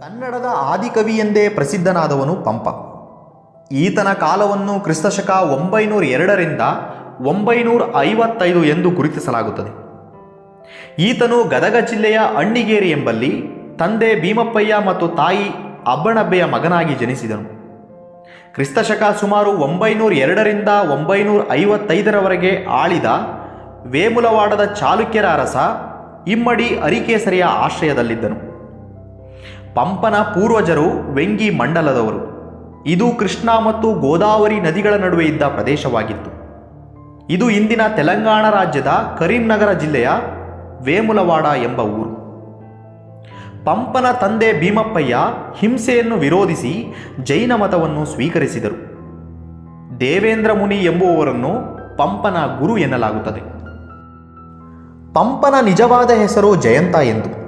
ಕನ್ನಡದ ಆದಿಕವಿ ಎಂದೇ ಪ್ರಸಿದ್ಧನಾದವನು ಪಂಪ. ಈತನ ಕಾಲವನ್ನು ಕ್ರಿಸ್ತಶಕ ಒಂಬೈನೂರ ಎರಡರಿಂದ ಒಂಬೈನೂರ ಐವತ್ತೈದು ಎಂದು ಗುರುತಿಸಲಾಗುತ್ತದೆ. ಈತನು ಗದಗ ಜಿಲ್ಲೆಯ ಅಣ್ಣಿಗೇರಿ ಎಂಬಲ್ಲಿ ತಂದೆ ಭೀಮಪ್ಪಯ್ಯ ಮತ್ತು ತಾಯಿ ಅಬ್ಬಣಬ್ಬೆಯ ಮಗನಾಗಿ ಜನಿಸಿದನು. ಕ್ರಿಸ್ತಶಕ ಸುಮಾರು ಒಂಬೈನೂರ ಎರಡರಿಂದ ಒಂಬೈನೂರ ಐವತ್ತೈದರವರೆಗೆ ಆಳಿದ ವೇಮುಲವಾಡದ ಚಾಲುಕ್ಯರ ಅರಸ ಇಮ್ಮಡಿ ಅರಿಕೇಸರಿಯ ಆಶ್ರಯದಲ್ಲಿದ್ದನು. ಪಂಪನ ಪೂರ್ವಜರು ವೆಂಗಿ ಮಂಡಲದವರು. ಇದು ಕೃಷ್ಣಾ ಮತ್ತು ಗೋದಾವರಿ ನದಿಗಳ ನಡುವೆ ಇದ್ದ ಪ್ರದೇಶವಾಗಿತ್ತು. ಇದು ಇಂದಿನ ತೆಲಂಗಾಣ ರಾಜ್ಯದ ಕರೀಂನಗರ ಜಿಲ್ಲೆಯ ವೇಮುಲವಾಡ ಎಂಬ ಊರು. ಪಂಪನ ತಂದೆ ಭೀಮಪ್ಪಯ್ಯ ಹಿಂಸೆಯನ್ನು ವಿರೋಧಿಸಿ ಜೈನ ಮತವನ್ನು ಸ್ವೀಕರಿಸಿದರು. ದೇವೇಂದ್ರ ಮುನಿ ಎಂಬುವವರನ್ನು ಪಂಪನ ಗುರು ಎನ್ನಲಾಗುತ್ತದೆ. ಪಂಪನ ನಿಜವಾದ ಹೆಸರು ಜಯಂತ ಎಂದು.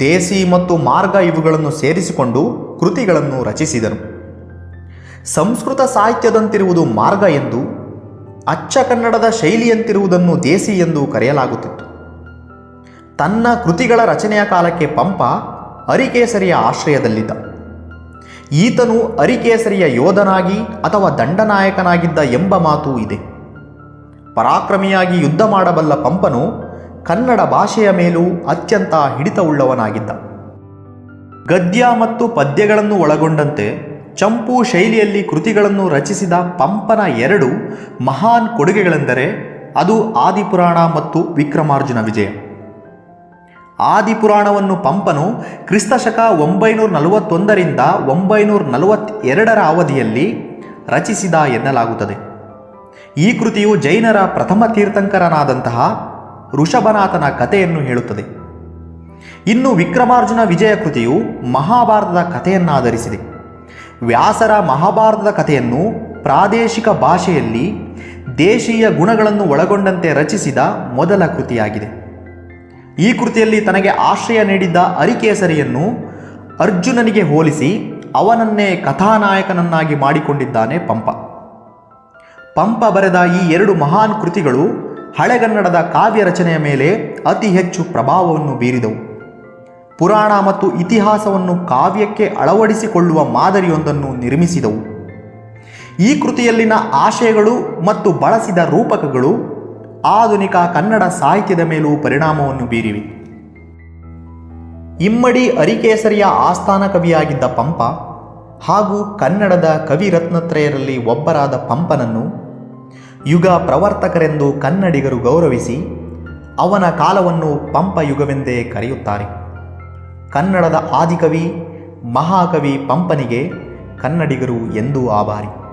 ದೇಸಿ ಮತ್ತು ಮಾರ್ಗ ಇವುಗಳನ್ನು ಸೇರಿಸಿಕೊಂಡು ಕೃತಿಗಳನ್ನು ರಚಿಸಿದರು. ಸಂಸ್ಕೃತ ಸಾಹಿತ್ಯದಂತಿರುವುದು ಮಾರ್ಗ ಎಂದು, ಅಚ್ಚ ಕನ್ನಡದ ಶೈಲಿಯಂತಿರುವುದನ್ನು ದೇಸಿ ಎಂದು ಕರೆಯಲಾಗುತ್ತಿತ್ತು. ತನ್ನ ಕೃತಿಗಳ ರಚನೆಯ ಕಾಲಕ್ಕೆ ಪಂಪ ಅರಿಕೇಸರಿಯ ಆಶ್ರಯದಲ್ಲಿದ್ದ. ಈತನು ಅರಿಕೇಸರಿಯ ಯೋಧನಾಗಿ ಅಥವಾ ದಂಡನಾಯಕನಾಗಿದ್ದ ಎಂಬ ಮಾತು ಇದೆ. ಪರಾಕ್ರಮಿಯಾಗಿ ಯುದ್ಧ ಮಾಡಬಲ್ಲ ಪಂಪನು ಕನ್ನಡ ಭಾಷೆಯ ಮೇಲೂ ಅತ್ಯಂತ ಹಿಡಿತವುಳ್ಳವನಾಗಿದ್ದ. ಗದ್ಯ ಮತ್ತು ಪದ್ಯಗಳನ್ನು ಒಳಗೊಂಡಂತೆ ಚಂಪು ಶೈಲಿಯಲ್ಲಿ ಕೃತಿಗಳನ್ನು ರಚಿಸಿದ ಪಂಪನ ಎರಡು ಮಹಾನ್ ಕೊಡುಗೆಗಳೆಂದರೆ ಅದು ಆದಿಪುರಾಣ ಮತ್ತು ವಿಕ್ರಮಾರ್ಜುನ ವಿಜಯ. ಆದಿಪುರಾಣವನ್ನು ಪಂಪನು ಕ್ರಿಸ್ತಶಕ ಒಂಬೈನೂರ ನಲವತ್ತೊಂದರಿಂದ ಒಂಬೈನೂರ ನಲವತ್ತೆರಡರ ಅವಧಿಯಲ್ಲಿ ರಚಿಸಿದ ಎನ್ನಲಾಗುತ್ತದೆ. ಈ ಕೃತಿಯು ಜೈನರ ಪ್ರಥಮ ತೀರ್ಥಂಕರನಾದಂತಹ ಋಷಭನಾಥನ ಕಥೆಯನ್ನು ಹೇಳುತ್ತದೆ. ಇನ್ನು ವಿಕ್ರಮಾರ್ಜುನ ವಿಜಯ ಕೃತಿಯು ಮಹಾಭಾರತದ ಕಥೆಯನ್ನಾಧರಿಸಿದೆ. ವ್ಯಾಸರ ಮಹಾಭಾರತದ ಕಥೆಯನ್ನು ಪ್ರಾದೇಶಿಕ ಭಾಷೆಯಲ್ಲಿ ದೇಶೀಯ ಗುಣಗಳನ್ನು ಒಳಗೊಂಡಂತೆ ರಚಿಸಿದ ಮೊದಲ ಕೃತಿಯಾಗಿದೆ. ಈ ಕೃತಿಯಲ್ಲಿ ತನಗೆ ಆಶ್ರಯ ನೀಡಿದ್ದ ಅರಿಕೇಸರಿಯನ್ನು ಅರ್ಜುನನಿಗೆ ಹೋಲಿಸಿ ಅವನನ್ನೇ ಕಥಾನಾಯಕನನ್ನಾಗಿ ಮಾಡಿಕೊಂಡಿದ್ದಾನೆ ಪಂಪ. ಪಂಪ ಬರೆದ ಈ ಎರಡು ಮಹಾನ್ ಕೃತಿಗಳು ಹಳೆಗನ್ನಡದ ಕಾವ್ಯ ರಚನೆಯ ಮೇಲೆ ಅತಿ ಹೆಚ್ಚು ಪ್ರಭಾವವನ್ನು ಬೀರಿದವು. ಪುರಾಣ ಮತ್ತು ಇತಿಹಾಸವನ್ನು ಕಾವ್ಯಕ್ಕೆ ಅಳವಡಿಸಿಕೊಳ್ಳುವ ಮಾದರಿಯೊಂದನ್ನು ನಿರ್ಮಿಸಿದವು. ಈ ಕೃತಿಯಲ್ಲಿನ ಆಶಯಗಳು ಮತ್ತು ಬಳಸಿದ ರೂಪಕಗಳು ಆಧುನಿಕ ಕನ್ನಡ ಸಾಹಿತ್ಯದ ಮೇಲೂ ಪರಿಣಾಮವನ್ನು ಬೀರಿವೆ. ಇಮ್ಮಡಿ ಅರಿಕೇಸರಿಯ ಆಸ್ಥಾನ ಕವಿಯಾಗಿದ್ದ ಪಂಪ ಹಾಗೂ ಕನ್ನಡದ ಕವಿರತ್ನತ್ರಯರಲ್ಲಿ ಒಬ್ಬರಾದ ಪಂಪನನ್ನು ಯುಗ ಪ್ರವರ್ತಕರೆಂದು ಕನ್ನಡಿಗರು ಗೌರವಿಸಿ ಅವನ ಕಾಲವನ್ನು ಪಂಪ ಯುಗವೆಂದೇ ಕರೆಯುತ್ತಾರೆ. ಕನ್ನಡದ ಆದಿಕವಿ ಮಹಾಕವಿ ಪಂಪನಿಗೆ ಕನ್ನಡಿಗರು ಎಂದೂ ಆಭಾರಿ